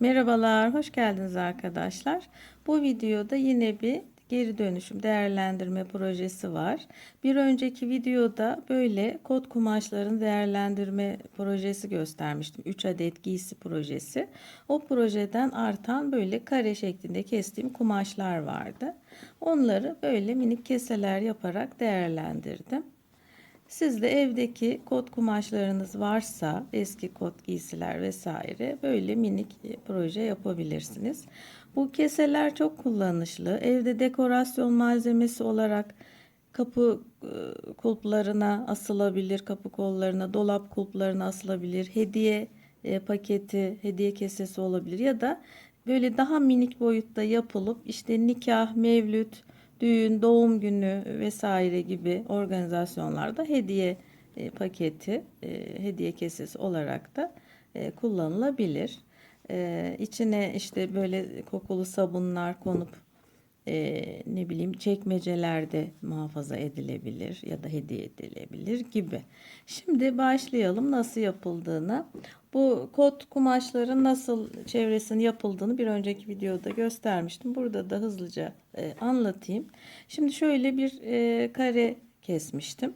Merhabalar, hoş geldiniz arkadaşlar. Bu videoda yine bir geri dönüşüm değerlendirme projesi var. Bir önceki videoda böyle kot kumaşların değerlendirme projesi göstermiştim. 3 adet giysi projesi. O projeden artan böyle kare şeklinde kestiğim kumaşlar vardı. Onları böyle minik keseler yaparak değerlendirdim. Siz de evdeki kot kumaşlarınız varsa eski kot giysiler vesaire böyle minik e, proje yapabilirsiniz. Bu keseler çok kullanışlı. Evde dekorasyon malzemesi olarak kapı e, kulplarına asılabilir, kapı kollarına, dolap kulplarına asılabilir. Hediye e, paketi, hediye kesesi olabilir ya da böyle daha minik boyutta yapılıp işte nikah, mevlüt, düğün, doğum günü vesaire gibi organizasyonlarda hediye e, paketi, e, hediye kesesi olarak da e, kullanılabilir. İçine işte böyle kokulu sabunlar konup e, ne bileyim çekmecelerde muhafaza edilebilir ya da hediye edilebilir gibi. Şimdi başlayalım nasıl yapıldığını. Bu kot kumaşların nasıl çevresinin yapıldığını bir önceki videoda göstermiştim. Burada da hızlıca e, anlatayım. Şimdi şöyle bir e, kare kesmiştim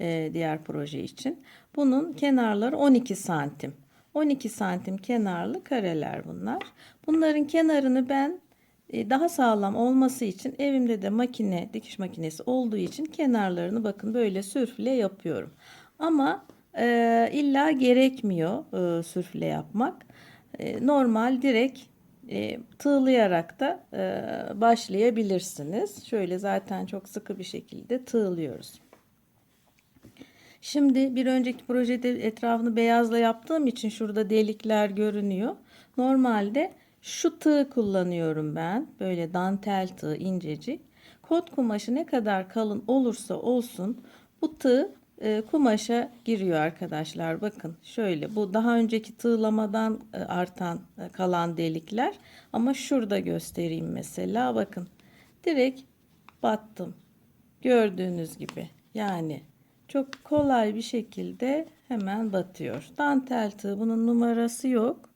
e, diğer proje için. Bunun kenarları 12 santim. 12 santim kenarlı kareler bunlar. Bunların kenarını ben daha sağlam olması için evimde de makine, dikiş makinesi olduğu için kenarlarını bakın böyle sürfle yapıyorum. Ama e, illa gerekmiyor e, sürfle yapmak. E, normal direkt e, tığlayarak da e, başlayabilirsiniz. Şöyle zaten çok sıkı bir şekilde tığlıyoruz. Şimdi bir önceki projede etrafını beyazla yaptığım için şurada delikler görünüyor. Normalde şu tığ kullanıyorum ben. Böyle dantel tığ incecik. Kot kumaşı ne kadar kalın olursa olsun bu tığ e, kumaşa giriyor arkadaşlar. Bakın şöyle bu daha önceki tığlamadan e, artan e, kalan delikler. Ama şurada göstereyim mesela bakın. Direkt battım. Gördüğünüz gibi. Yani çok kolay bir şekilde hemen batıyor. Dantel tığ bunun numarası yok.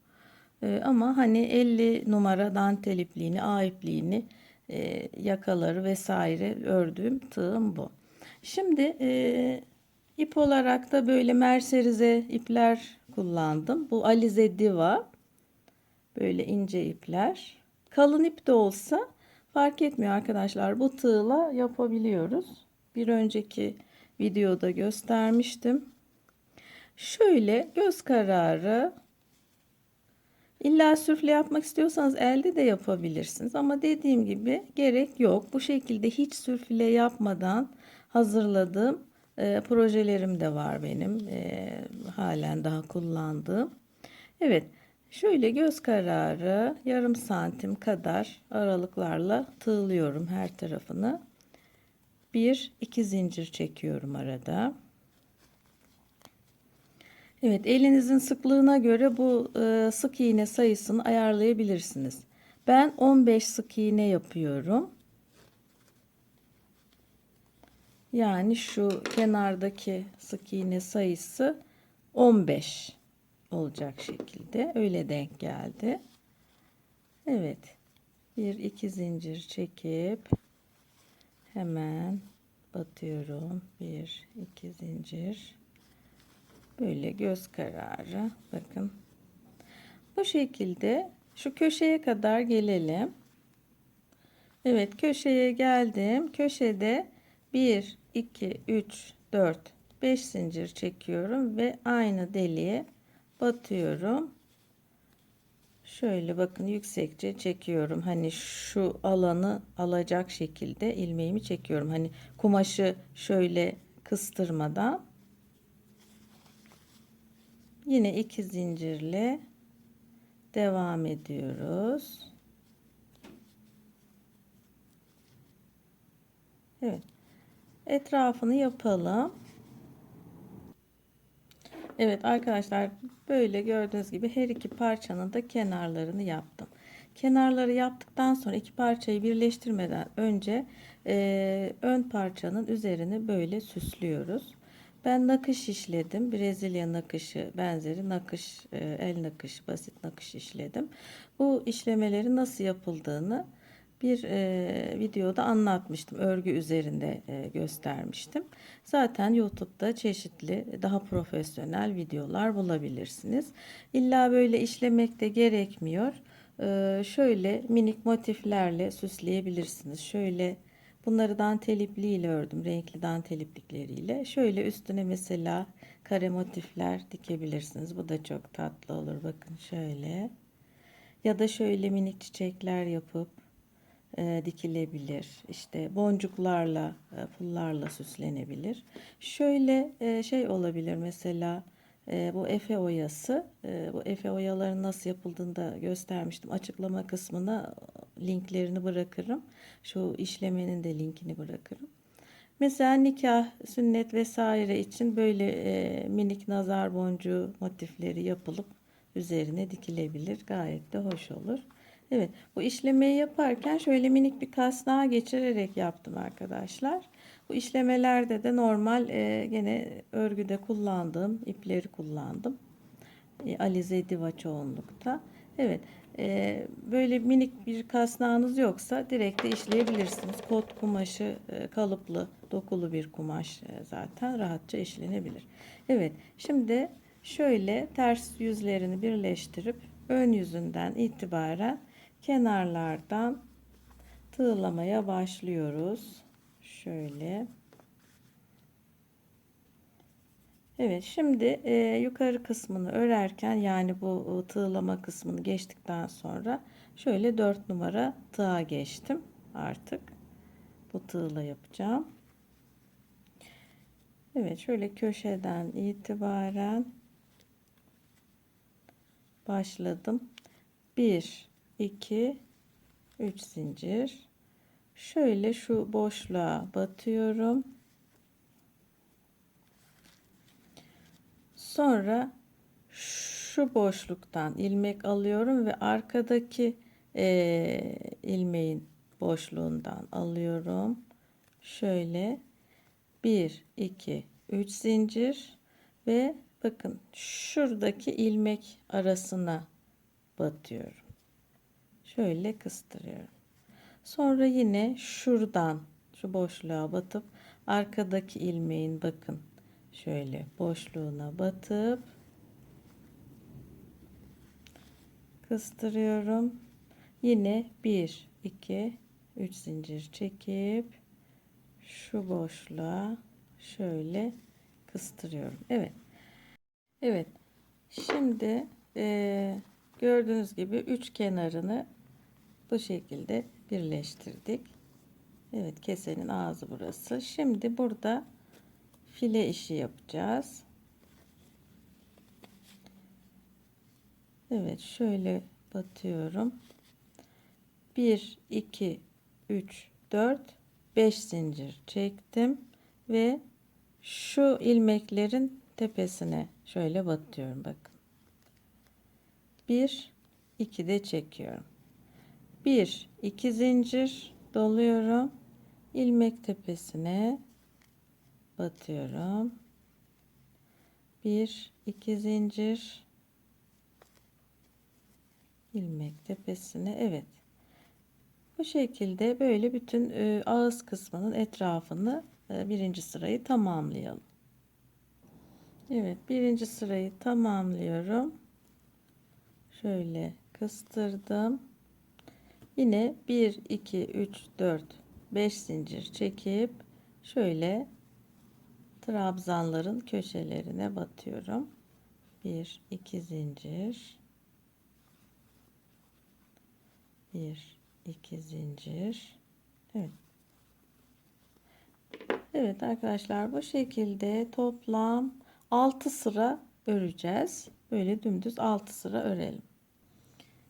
E, ama hani 50 numara dantel ipliğini, A ipliğini, e, yakaları vesaire ördüğüm tığım bu. Şimdi e, ip olarak da böyle merserize ipler kullandım. Bu Alize Diva. Böyle ince ipler. Kalın ip de olsa fark etmiyor arkadaşlar. Bu tığla yapabiliyoruz. Bir önceki videoda göstermiştim. Şöyle göz kararı İlla sürfle yapmak istiyorsanız elde de yapabilirsiniz. Ama dediğim gibi gerek yok. Bu şekilde hiç sürfle yapmadan hazırladığım e, projelerim de var benim. E, halen daha kullandığım. Evet. Şöyle göz kararı yarım santim kadar aralıklarla tığlıyorum her tarafını. Bir iki zincir çekiyorum arada. Evet elinizin sıklığına göre bu e, sık iğne sayısını ayarlayabilirsiniz. Ben 15 sık iğne yapıyorum. Yani şu kenardaki sık iğne sayısı 15 olacak şekilde. Öyle denk geldi. Evet. Bir iki zincir çekip hemen batıyorum. Bir iki zincir. Böyle göz kararı. Bakın. Bu şekilde şu köşeye kadar gelelim. Evet köşeye geldim. Köşede 1, 2, 3, 4, 5 zincir çekiyorum ve aynı deliğe batıyorum. Şöyle bakın yüksekçe çekiyorum. Hani şu alanı alacak şekilde ilmeğimi çekiyorum. Hani kumaşı şöyle kıstırmadan Yine iki zincirle devam ediyoruz. Evet. Etrafını yapalım. Evet arkadaşlar böyle gördüğünüz gibi her iki parçanın da kenarlarını yaptım. Kenarları yaptıktan sonra iki parçayı birleştirmeden önce e, ön parçanın üzerini böyle süslüyoruz. Ben nakış işledim. Brezilya nakışı benzeri nakış, e, el nakışı, basit nakış işledim. Bu işlemelerin nasıl yapıldığını bir e, videoda anlatmıştım. Örgü üzerinde e, göstermiştim. Zaten YouTube'da çeşitli daha profesyonel videolar bulabilirsiniz. İlla böyle işlemek de gerekmiyor. E, şöyle minik motiflerle süsleyebilirsiniz. Şöyle bunları dantel ipliğiyle ördüm. Renkli dantel iplikleriyle. Şöyle üstüne mesela kare motifler dikebilirsiniz. Bu da çok tatlı olur. Bakın şöyle. Ya da şöyle minik çiçekler yapıp e, dikilebilir. İşte boncuklarla, e, pullarla süslenebilir. Şöyle e, şey olabilir mesela e, bu efe oyası. E, bu efe oyaların nasıl yapıldığını da göstermiştim. Açıklama kısmına linklerini bırakırım. Şu işlemenin de linkini bırakırım. Mesela nikah, sünnet vesaire için böyle e, minik nazar boncuğu motifleri yapılıp üzerine dikilebilir. Gayet de hoş olur. Evet bu işlemeyi yaparken şöyle minik bir kasnağa geçirerek yaptım arkadaşlar. Bu işlemelerde de normal e, gene örgüde kullandığım ipleri kullandım. E, Alize Diva çoğunlukta. Evet e, böyle minik bir kasnağınız yoksa direkt de işleyebilirsiniz. Kot kumaşı e, kalıplı dokulu bir kumaş e, zaten rahatça işlenebilir. Evet şimdi şöyle ters yüzlerini birleştirip ön yüzünden itibaren kenarlardan tığlamaya başlıyoruz. Şöyle. Evet şimdi e, yukarı kısmını örerken yani bu e, tığlama kısmını geçtikten sonra şöyle 4 numara tığa geçtim artık bu tığla yapacağım. Evet şöyle köşeden itibaren başladım. 1 2 3 zincir şöyle şu boşluğa batıyorum. Sonra şu boşluktan ilmek alıyorum ve arkadaki e, ilmeğin boşluğundan alıyorum. Şöyle 1 2 3 zincir ve bakın şuradaki ilmek arasına batıyorum. Şöyle kıstırıyorum. Sonra yine şuradan şu boşluğa batıp arkadaki ilmeğin bakın şöyle boşluğuna batıp kıstırıyorum. Yine 1 2 3 zincir çekip şu boşluğa şöyle kıstırıyorum. Evet. Evet. Şimdi e, gördüğünüz gibi üç kenarını bu şekilde birleştirdik. Evet kesenin ağzı burası. Şimdi burada file işi yapacağız. Evet şöyle batıyorum. 1 2 3 4 5 zincir çektim ve şu ilmeklerin tepesine şöyle batıyorum bakın. 1 2 de çekiyorum. 1 2 zincir doluyorum. İlmek tepesine batıyorum. 1 2 zincir ilmek tepesine evet. Bu şekilde böyle bütün e, ağız kısmının etrafını e, birinci sırayı tamamlayalım. Evet birinci sırayı tamamlıyorum. Şöyle kıstırdım Yine 1 2 3 4 5 zincir çekip şöyle trabzanların köşelerine batıyorum. 1 2 zincir 1 2 zincir Evet. Evet arkadaşlar bu şekilde toplam 6 sıra öreceğiz. Böyle dümdüz 6 sıra örelim.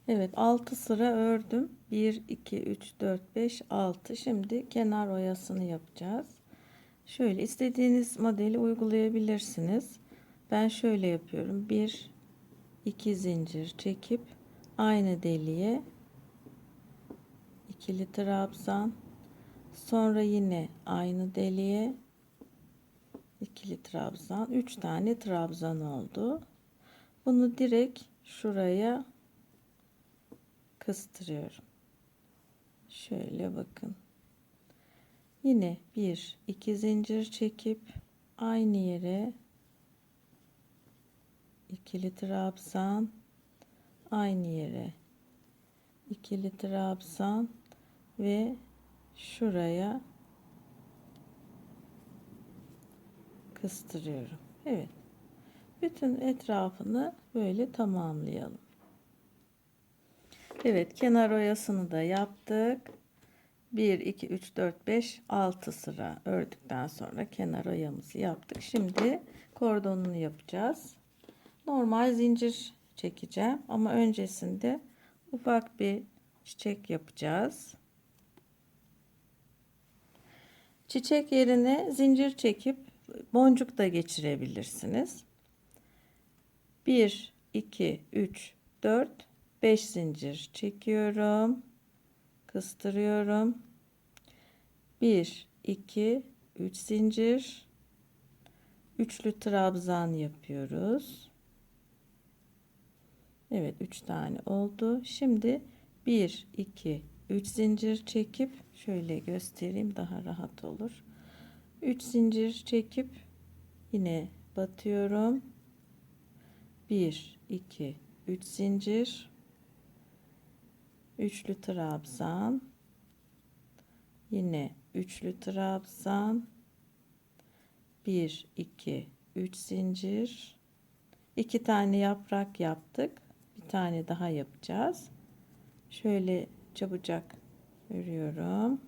Evet 6 sıra ördüm. 1 2 3 4 5 6. Şimdi kenar oyasını yapacağız. Şöyle istediğiniz modeli uygulayabilirsiniz. Ben şöyle yapıyorum. 1 2 zincir çekip aynı deliğe ikili trabzan sonra yine aynı deliğe ikili trabzan, 3 tane trabzan oldu. Bunu direkt şuraya kıstırıyorum. Şöyle bakın. Yine bir iki zincir çekip aynı yere ikili trabzan aynı yere ikili trabzan ve şuraya kıstırıyorum. Evet. Bütün etrafını böyle tamamlayalım. Evet, kenar oyasını da yaptık. 1 2 3 4 5 6 sıra ördükten sonra kenar oyamızı yaptık. Şimdi kordonunu yapacağız. Normal zincir çekeceğim ama öncesinde ufak bir çiçek yapacağız. Çiçek yerine zincir çekip boncuk da geçirebilirsiniz. 1 2 3 4 5 zincir çekiyorum. Kıstırıyorum. 1 2 3 zincir üçlü trabzan yapıyoruz. Evet 3 tane oldu. Şimdi 1 2 3 zincir çekip şöyle göstereyim daha rahat olur. 3 zincir çekip yine batıyorum. 1 2 3 zincir üçlü trabzan. Yine üçlü trabzan. 1 2 3 zincir. İki tane yaprak yaptık. Bir tane daha yapacağız. Şöyle çabucak örüyorum.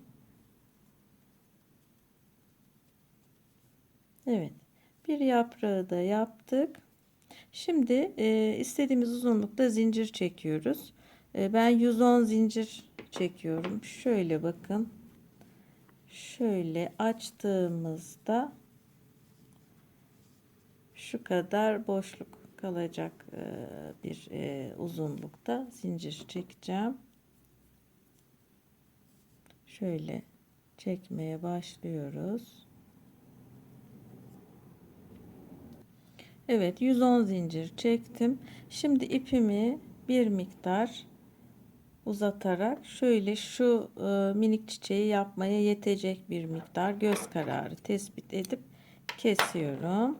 Evet bir yaprağı da yaptık. Şimdi e, istediğimiz uzunlukta zincir çekiyoruz ben 110 zincir çekiyorum. Şöyle bakın. Şöyle açtığımızda şu kadar boşluk kalacak e, bir e, uzunlukta zincir çekeceğim. Şöyle çekmeye başlıyoruz. Evet 110 zincir çektim. Şimdi ipimi bir miktar uzatarak şöyle şu e, minik çiçeği yapmaya yetecek bir miktar göz kararı tespit edip kesiyorum.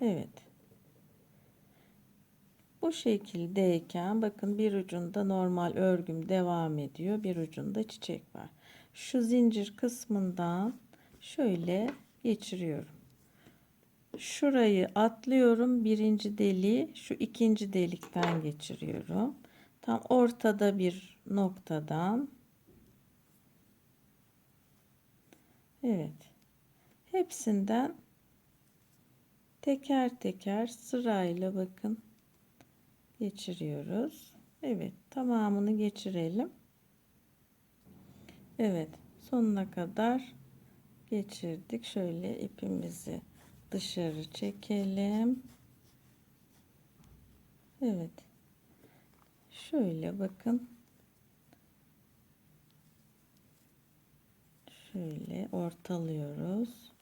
Evet. Bu şekildeyken bakın bir ucunda normal örgüm devam ediyor. Bir ucunda çiçek var. Şu zincir kısmından şöyle geçiriyorum. Şurayı atlıyorum. Birinci deliği şu ikinci delikten geçiriyorum tam ortada bir noktadan. Evet. Hepsinden teker teker sırayla bakın geçiriyoruz. Evet tamamını geçirelim. Evet sonuna kadar geçirdik. Şöyle ipimizi dışarı çekelim. Evet Şöyle bakın. Şöyle ortalıyoruz.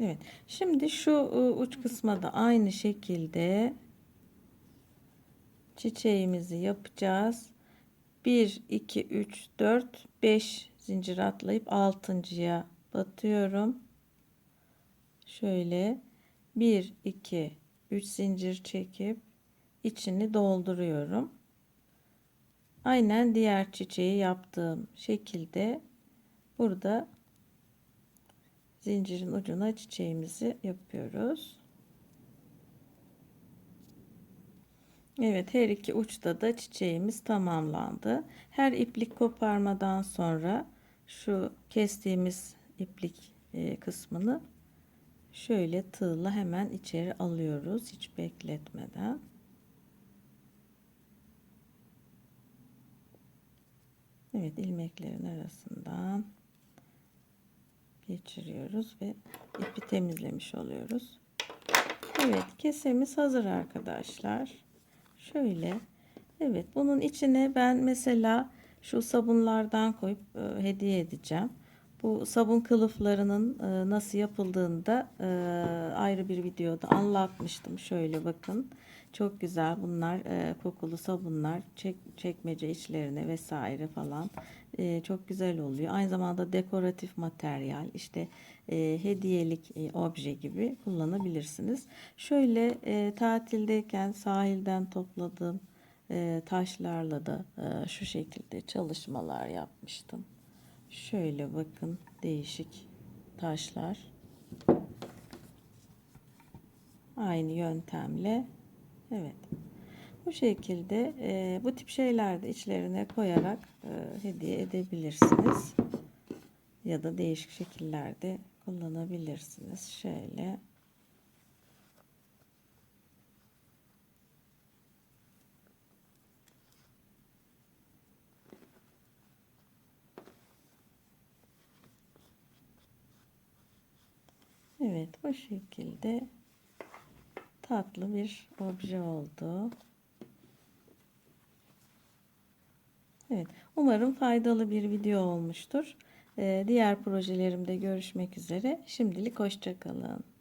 Evet. Şimdi şu ıı, uç kısma da aynı şekilde çiçeğimizi yapacağız. 1 2 3 4 5 zincir atlayıp 6.ya batıyorum. Şöyle 1 2 3 zincir çekip içini dolduruyorum. Aynen diğer çiçeği yaptığım şekilde burada zincirin ucuna çiçeğimizi yapıyoruz. Evet her iki uçta da çiçeğimiz tamamlandı. Her iplik koparmadan sonra şu kestiğimiz iplik e, kısmını şöyle tığla hemen içeri alıyoruz hiç bekletmeden. Evet ilmeklerin arasından geçiriyoruz ve ipi temizlemiş oluyoruz. Evet kesemiz hazır arkadaşlar. Şöyle. Evet bunun içine ben mesela şu sabunlardan koyup e, hediye edeceğim. Bu sabun kılıflarının e, nasıl yapıldığını da e, ayrı bir videoda anlatmıştım. Şöyle bakın. Çok güzel bunlar e, kokulu sabunlar çek, çekmece içlerine vesaire falan e, çok güzel oluyor. Aynı zamanda dekoratif materyal işte e, hediyelik e, obje gibi kullanabilirsiniz. Şöyle e, tatildeyken sahilden topladığım e, taşlarla da e, şu şekilde çalışmalar yapmıştım. Şöyle bakın değişik taşlar. Aynı yöntemle evet. Bu şekilde e, bu tip şeyler de içlerine koyarak e, hediye edebilirsiniz. Ya da değişik şekillerde kullanabilirsiniz. Şöyle. Evet bu şekilde tatlı bir obje oldu. Evet, umarım faydalı bir video olmuştur. Ee, diğer projelerimde görüşmek üzere. Şimdilik hoşçakalın.